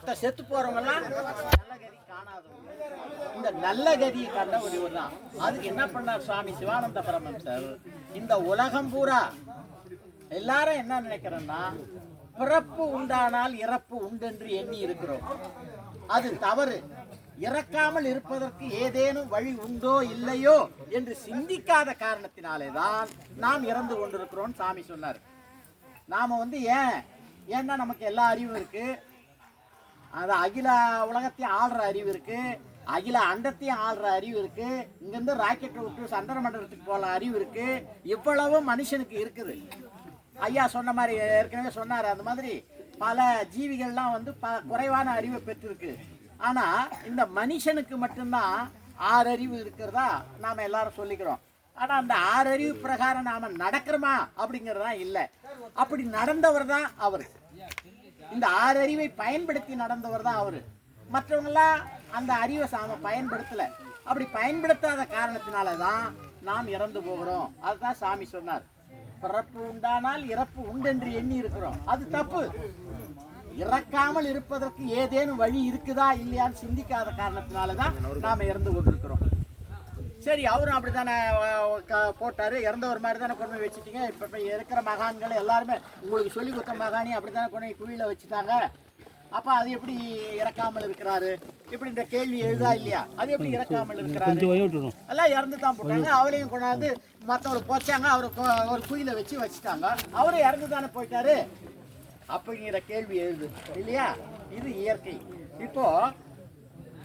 மற்ற செத்து போறவங்கலாம் நல்ல கதி காணாதவங்க. இந்த நல்ல கதியை கண்ட ஒருவர் தான் அதுக்கு என்ன பண்ணார் சுவாமி சிவானந்த பரமஹம்சர்? இந்த உலகம் பூரா எல்லாரும் என்ன நினைக்கிறேன்னா பிறப்பு உண்டானால் இறப்பு உண்டென்று எண்ணி இருக்கிறோம். அது தவறு. இறக்காமல் இருப்பதற்கு ஏதேனும் வழி உண்டோ இல்லையோ என்று சிந்திக்காத காரணத்தினாலே தான் நாம் இறந்து கொண்டிருக்கிறோம் சாமி சொன்னார். நாம வந்து ஏன்? ஏன்னா நமக்கு எல்லா அறிவும் இருக்கு. அது அகில உலகத்தையும் ஆள்ற அறிவு இருக்கு. அகில அண்டத்தையும் ஆள்ற அறிவு இருக்கு. இங்கிருந்து ராக்கெட் விட்டு சந்திர மண்டலத்துக்கு போல அறிவு இருக்கு. இவ்வளவு மனுஷனுக்கு இருக்குது. ஐயா சொன்ன மாதிரி ஏற்கனவே சொன்னார் அந்த மாதிரி பல ஜீவிகள்லாம் வந்து ப குறைவான அறிவை பெற்றிருக்கு. ஆனால் இந்த மனுஷனுக்கு மட்டும்தான் ஆறு அறிவு இருக்கிறதா நாம் எல்லாரும் சொல்லிக்கிறோம். ஆனால் அந்த ஆறு அறிவு பிரகாரம் நாம் நடக்கிறோமா அப்படிங்கிறதான் இல்லை. அப்படி நடந்தவர் தான் அவர். இந்த ஆறு அறிவை பயன்படுத்தி நடந்தவர் தான் அவரு. மற்றவங்களாம் அந்த அறிவை சாம பயன்படுத்தல. அப்படி பயன்படுத்தாத காரணத்தினால தான் நாம் இறந்து போகிறோம். அதுதான் சாமி சொன்னார். பிறப்பு உண்டானால் இறப்பு உண்டென்று எண்ணி இருக்கிறோம். அது தப்பு. இறக்காமல் இருப்பதற்கு ஏதேனும் வழி இருக்குதா இல்லையான்னு சிந்திக்காத காரணத்தினால தான் நாம் இறந்து கொண்டிருக்கிறோம். சரி அவரும் அப்படித்தானே அஹ், க- போட்டாரு. இறந்தவர் மாதிரி தானே கொண்டு போய் வச்சுட்டீங்க. இப்ப இப்ப இருக்கிற மகான்கள் எல்லாருமே உங்களுக்கு சொல்லி கொடுத்த மகானி அப்படித்தானே கொண்டு போய் குழியில வச்சுட்டாங்க. அப்ப அது எப்படி இறக்காமல் இருக்கிறாரு? இப்படி இந்த கேள்வி எழுதா இல்லையா? அது எப்படி இறக்காமல் இருக்கிறாரு? எல்லாம் இறந்து தான் போட்டாங்க. அவரையும் கொண்டாந்து மற்றவங்களை போச்சாங்க. அவரை ஒரு குயில வச்சு வச்சுட்டாங்க. அவரும் இறந்து தானே போயிட்டாரு. அப்படிங்கிற கேள்வி எழுது. இல்லையா? இது இயற்கை. இப்போ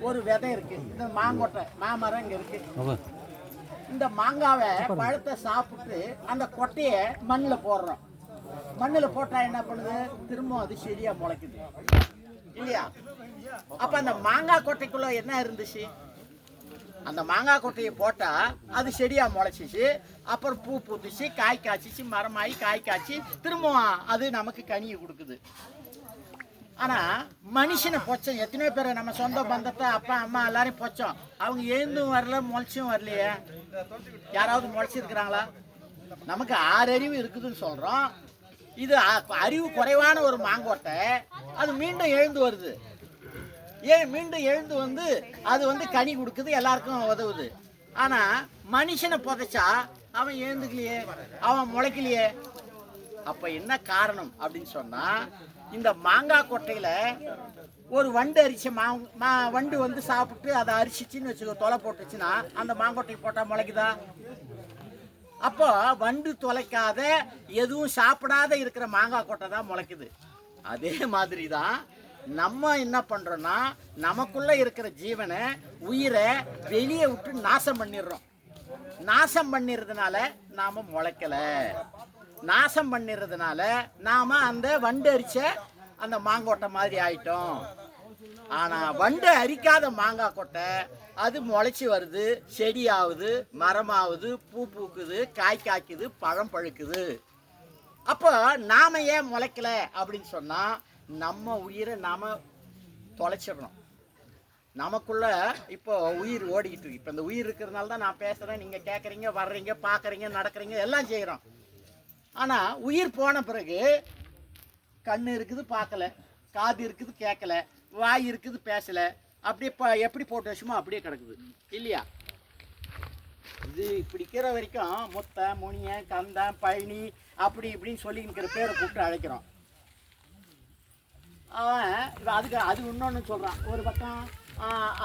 ஒரு விதை இருக்கு. இந்த மாங்கொட்டை மாமரம் இங்க இருக்கு. இந்த மாங்காவை பழத்தை சாப்பிட்டு அந்த கொட்டையை மண்ணில் போடுறோம். மண்ணில் போட்டா என்ன பண்ணுது? திரும்ப அது செடியா முளைக்குது. இல்லையா? அப்ப அந்த மாங்காய் கொட்டைக்குள்ள என்ன இருந்துச்சு? அந்த மாங்காய் கொட்டையை போட்டா அது செடியா முளைச்சிச்சு. அப்புறம் பூ பூத்துச்சு காய் காய்ச்சிச்சு மரமாயி காய் காய்ச்சி திரும்பவும் அது நமக்கு கனியை கொடுக்குது. ஆனா மனுஷனை பொச்சம். எத்தனையோ பேர் நம்ம சொந்த பந்தத்தை அப்பா அம்மா எல்லாரையும் பொச்சோம். அவங்க எழுந்தும் வரல முளைச்சும் வரலையே. யாராவது முளைச்சிருக்கிறாங்களா? நமக்கு ஆறு அறிவு இருக்குதுன்னு சொல்றோம். இது அறிவு குறைவான ஒரு மாங்கோட்டை. அது மீண்டும் எழுந்து வருது. ஏன் மீண்டும் எழுந்து வந்து அது வந்து கனி கொடுக்குது எல்லாருக்கும் உதவுது. ஆனா மனுஷனை புதைச்சா அவன் எழுந்துக்கலையே அவன் முளைக்கலையே அப்ப என்ன காரணம் அப்படின்னு சொன்னா இந்த மாங்காய் கொட்டையில ஒரு வண்டு அரிச்ச மா மா- வண்டு வந்து சாப்பிட்டு அதை அரிச்சிச்சின்னு வச்சுக்கோ தொலை போட்டுச்சுன்னா அந்த மாங்கொட்டை போட்டா முளைக்குதா? அப்போ வண்டு தொலைக்காத எதுவும் சாப்பிடாத இருக்கிற மாங்காய் கொட்டை தான் முளைக்குது. அதே மாதிரி தான் நம்ம என்ன பண்ணுறோன்னா நமக்குள்ளே இருக்கிற ஜீவனை உயிரை வெளியே விட்டு நாசம் பண்ணிடுறோம். நாசம் பண்ணிடுறதுனால நாம் முளைக்கல. நாசம் பண்ணிடுறதுனால நாம அந்த வண்டு அரிச்ச அந்த மாங்கொட்டை மாதிரி ஆயிட்டோம். ஆனா வண்டு அரிக்காத மாங்காய் கொட்டை அது முளைச்சி வருது செடியாகுது மரமாகுது பூ பூக்குது காய் காய்க்குது பழம் பழுக்குது. அப்போ நாம ஏன் முளைக்கல அப்படின்னு சொன்னா நம்ம உயிரை நாம தொலைச்சிடணும். நமக்குள்ள இப்போ உயிர் ஓடிக்கிட்டு இருக்கு. இப்போ இந்த உயிர் இருக்கிறதுனால தான் நான் பேசுறேன். நீங்க கேட்குறீங்க வர்றீங்க பார்க்குறீங்க நடக்கிறீங்க எல்லாம் செய்கிறோம் ஆனால் உயிர் போன பிறகு கண் இருக்குது பார்க்கல. காது இருக்குது கேட்கல. வாய் இருக்குது பேசலை. அப்படியே ப எப்படி போட்டு வச்சுமோ அப்படியே கிடக்குது. இல்லையா? இது பிடிக்கிற வரைக்கும் முத்தை முனியன் கந்தன் பழனி அப்படி இப்படின்னு சொல்லிங்கிற பேரை கூப்பிட்டு அழைக்கிறோம். அவன் இப்ப அதுக்கு அது இன்னொன்று சொல்கிறான் ஒரு பக்கம்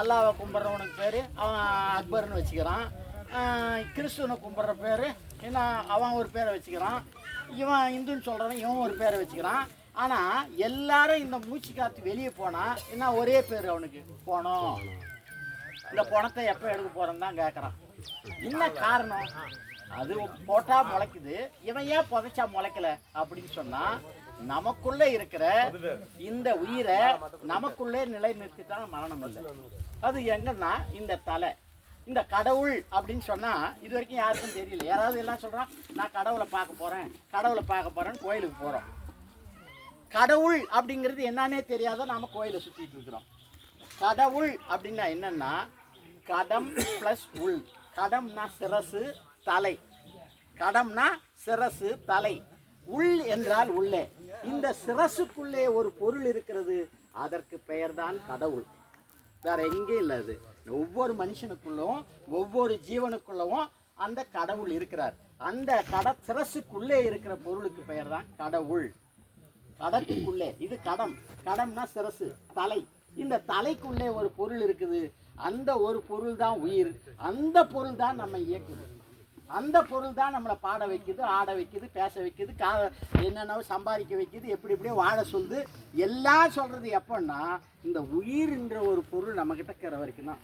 அல்லாவை கும்பிட்றவனுக்கு பேர் அவன் அக்பர்னு வச்சுக்கிறான். கிறிஸ்துவனை கும்பிட்ற பேர் என்ன அவன் ஒரு பேரை வச்சுக்கிறான். இவன் இந்துன்னு சொல்கிறவன் இவன் ஒரு பேரை வச்சுக்கிறான். ஆனால் எல்லாரும் இந்த மூச்சு காற்று வெளியே போனால் என்ன ஒரே பேர் அவனுக்கு? போனோம். இந்த பணத்தை எப்போ எடுக்க போகிறேன்னு தான் கேட்குறான் என்ன காரணம்? அது போட்டா முளைக்குது. இவன் ஏன் புதைச்சா முளைக்கல அப்படின்னு சொன்னா நமக்குள்ள இருக்கிற இந்த உயிரை நமக்குள்ளே நிலைநிறுத்திட்டா மரணம் இல்லை. அது எங்கன்னா இந்த தலை. இந்த கடவுள் அப்படின்னு சொன்னால் இது வரைக்கும் யாருக்கும் தெரியல. யாராவது எல்லாம் சொல்கிறான் நான் கடவுளை பார்க்க போகிறேன் கடவுளை பார்க்க போகிறேன் கோயிலுக்கு போகிறோம் கடவுள் அப்படிங்கிறது என்னன்னே தெரியாத நாம் கோயிலை சுற்றிட்டு இருக்கிறோம். கடவுள் அப்படின்னா என்னென்னா கடம் ப்ளஸ் உள். கடம்னா சிரசு தலை. கடம்னா சிரசு தலை. உள் என்றால் உள்ளே. இந்த சிரசுக்குள்ளே ஒரு பொருள் இருக்கிறது அதற்கு பெயர்தான் கடவுள். வேற எங்கேயும் இல்லை அது. ஒவ்வொரு மனுஷனுக்குள்ளும் ஒவ்வொரு ஜீவனுக்குள்ளவும் அந்த கடவுள் இருக்கிறார். அந்த கட சிரசுக்குள்ளே இருக்கிற பொருளுக்கு பெயர் தான் கடவுள். கடத்துக்குள்ளே இது கடம். கடம்னா சிரசு தலை. இந்த தலைக்குள்ளே ஒரு பொருள் இருக்குது. அந்த ஒரு பொருள் தான் உயிர். அந்த பொருள் தான் நம்ம இயக்குது. அந்த பொருள் தான் நம்மளை பாட வைக்குது ஆட வைக்குது பேச வைக்குது கா என்னென்னவோ சம்பாதிக்க வைக்குது எப்படி எப்படியோ வாழ சொல்லுது எல்லாம் சொல்கிறது எப்போன்னா இந்த உயிர்ன்ற ஒரு பொருள் நம்மக்கிட்ட இருக்கிற வரைக்கும் தான்.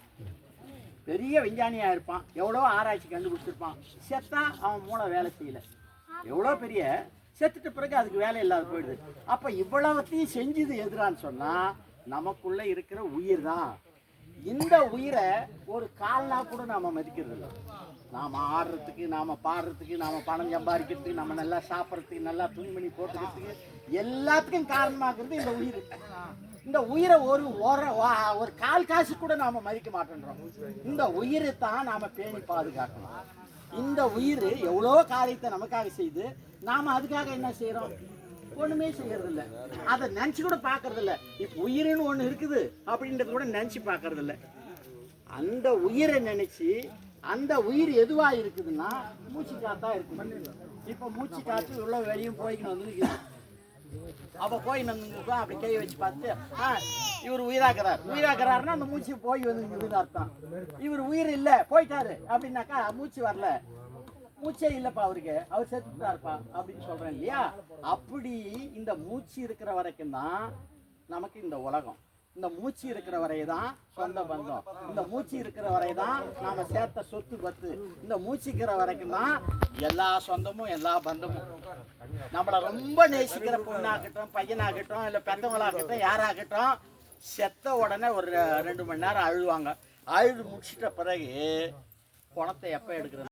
பெரிய விஞ்ஞானியாக இருப்பான் எவ்வளோ ஆராய்ச்சி கண்டுபிடிச்சிருப்பான். செத்தா அவன் மூளை வேலை செய்யலை. எவ்வளோ பெரிய? செத்துட்ட பிறகு அதுக்கு வேலை இல்லாத போயிடுது. அப்போ இவ்வளவுத்தையும் செஞ்சுது எதுறான்னு சொன்னால் நமக்குள்ளே இருக்கிற உயிர் தான். இந்த உயிரை ஒரு கால்னா கூட நாம மதிக்கிறது இல்லை நாம ஆடுறதுக்கு நாம பாடுறதுக்கு நாம பணம் சம்பாதிக்கிறதுக்கு நம்ம நல்லா சாப்பிட்றதுக்கு நல்லா துணிமணி போட்டுக்கிறதுக்கு எல்லாத்துக்கும் காரணமாகிறது இந்த உயிர். இந்த உயிரை ஒரு ஒரு வா- ஒரு கால் காசு கூட நாம மதிக்க மாட்டேன்றோம். இந்த உயிரை தான் நாம பேணி பாதுகாக்கணும். இந்த உயிர் எவ்வளோ காரியத்தை நமக்காக செய்து நாம அதுக்காக என்ன செய்கிறோம் ஒண்ணுமே செய்யறது இல்ல அதை நினைச்சு கூட பாக்குறது இல்ல இப்ப உயிர்னு ஒண்ணு இருக்குது அப்படின்றது கூட நினைச்சு பாக்குறது இல்ல அந்த உயிரை நினைச்சு அந்த உயிர் எதுவா இருக்குதுன்னா மூச்சு காத்தா இருக்குது இப்ப மூச்சு காத்து உள்ள வெளியும் போய்க்கின்னு வந்துருக்குது அப்ப போய் நின்றுக்கும் அப்படி கை வச்சு பார்த்து ஆ இவர் உயிராக்குறாரு. உயிராக்குறாருன்னா அந்த மூச்சு போய் வந்து அர்த்தம். இவர் உயிர் இல்ல போயிட்டாரு அப்படின்னாக்கா மூச்சு வரல. மூச்சே இல்லப்பா அவருக்கு. அவர் செத்துட்டாருப்பா அப்படின்னு சொல்றேன் இல்லையா? அப்படி இந்த மூச்சு இருக்கிற வரைக்கும் தான் நமக்கு இந்த உலகம். இந்த மூச்சு இருக்கிற வரை தான் சொந்த பந்தம். இந்த மூச்சு இருக்கிற வரை தான் நாம சேர்த்த சொத்து பத்து. இந்த மூச்சுக்கிற வரைக்கும் தான் எல்லா சொந்தமும் எல்லா பந்தமும். நம்மளை ரொம்ப நேசிக்கிற பொண்ணாகட்டும் பையனாகட்டும் இல்லை பெத்தவங்களாகட்டும் யாராகட்டும் செத்த உடனே ஒரு ரெண்டு மணி நேரம் அழுவாங்க. அழுது முடிச்சிட்ட பிறகு பணத்தை எப்போ எடுக்கிறது?